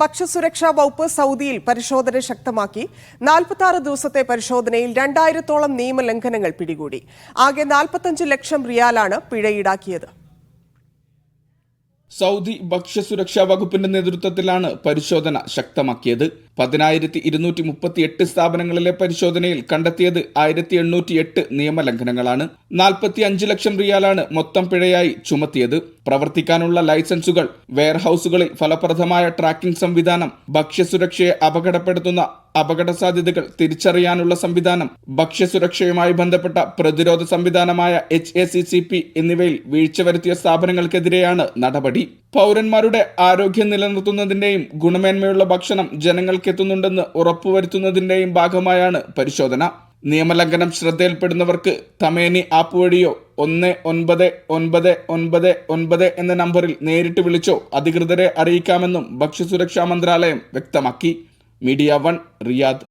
ഭക്ഷ്യസുരക്ഷാ വകുപ്പ് സൗദിയിൽ പരിശോധന ശക്തമാക്കി. നാൽപ്പത്തി ആറ് ദിവസത്തെ പരിശോധനയിൽ രണ്ടായിരത്തോളം നിയമലംഘനങ്ങൾ പിടികൂടി. ആകെ നാൽപ്പത്തഞ്ച് ലക്ഷം റിയാലാണ് പിഴ ഈടാക്കിയത്. സൗദി ഭക്ഷ്യസുരക്ഷാ വകുപ്പിന്റെ നേതൃത്വത്തിലാണ് പരിശോധന ശക്തമാക്കിയത്. പതിനായിരത്തി ഇരുന്നൂറ്റി മുപ്പത്തി എട്ട് സ്ഥാപനങ്ങളിലെ പരിശോധനയിൽ കണ്ടെത്തിയത് ആയിരത്തി എണ്ണൂറ്റി എട്ട് നിയമലംഘനങ്ങളാണ്. നാൽപ്പത്തി അഞ്ച് ലക്ഷം റിയാലാണ് മൊത്തം പിഴയായി ചുമത്തിയത്. പ്രവർത്തിക്കാനുള്ള ലൈസൻസുകൾ വെയർഹൌസുകളിൽ ഫലപ്രദമായ ട്രാക്കിംഗ് സംവിധാനം ഭക്ഷ്യസുരക്ഷയെ അപകടപ്പെടുത്തുന്ന അപകട സാധ്യതകൾ തിരിച്ചറിയാനുള്ള സംവിധാനം ഭക്ഷ്യസുരക്ഷയുമായി ബന്ധപ്പെട്ട പ്രതിരോധ സംവിധാനമായ H A C C P എന്നിവയിൽ വീഴ്ച വരുത്തിയ സ്ഥാപനങ്ങൾക്കെതിരെയാണ് നടപടി. പൗരന്മാരുടെ ആരോഗ്യം നിലനിർത്തുന്നതിന്റെയും ഗുണമേന്മയുള്ള ഭക്ഷണം ജനങ്ങൾക്കെത്തുന്നുണ്ടെന്ന് ഉറപ്പുവരുത്തുന്നതിന്റെയും ഭാഗമായാണ് പരിശോധന. നിയമലംഘനം ശ്രദ്ധയിൽപ്പെടുന്നവർക്ക് തമേനി ആപ്പ് വഴിയോ ഒന്ന് ഒൻപത് ഒൻപത് ഒൻപത് ഒൻപത് എന്ന നമ്പറിൽ നേരിട്ട് വിളിച്ചോ അധികൃതരെ അറിയിക്കാമെന്നും ഭക്ഷ്യസുരക്ഷാ മന്ത്രാലയം വ്യക്തമാക്കി. Media one Riyadh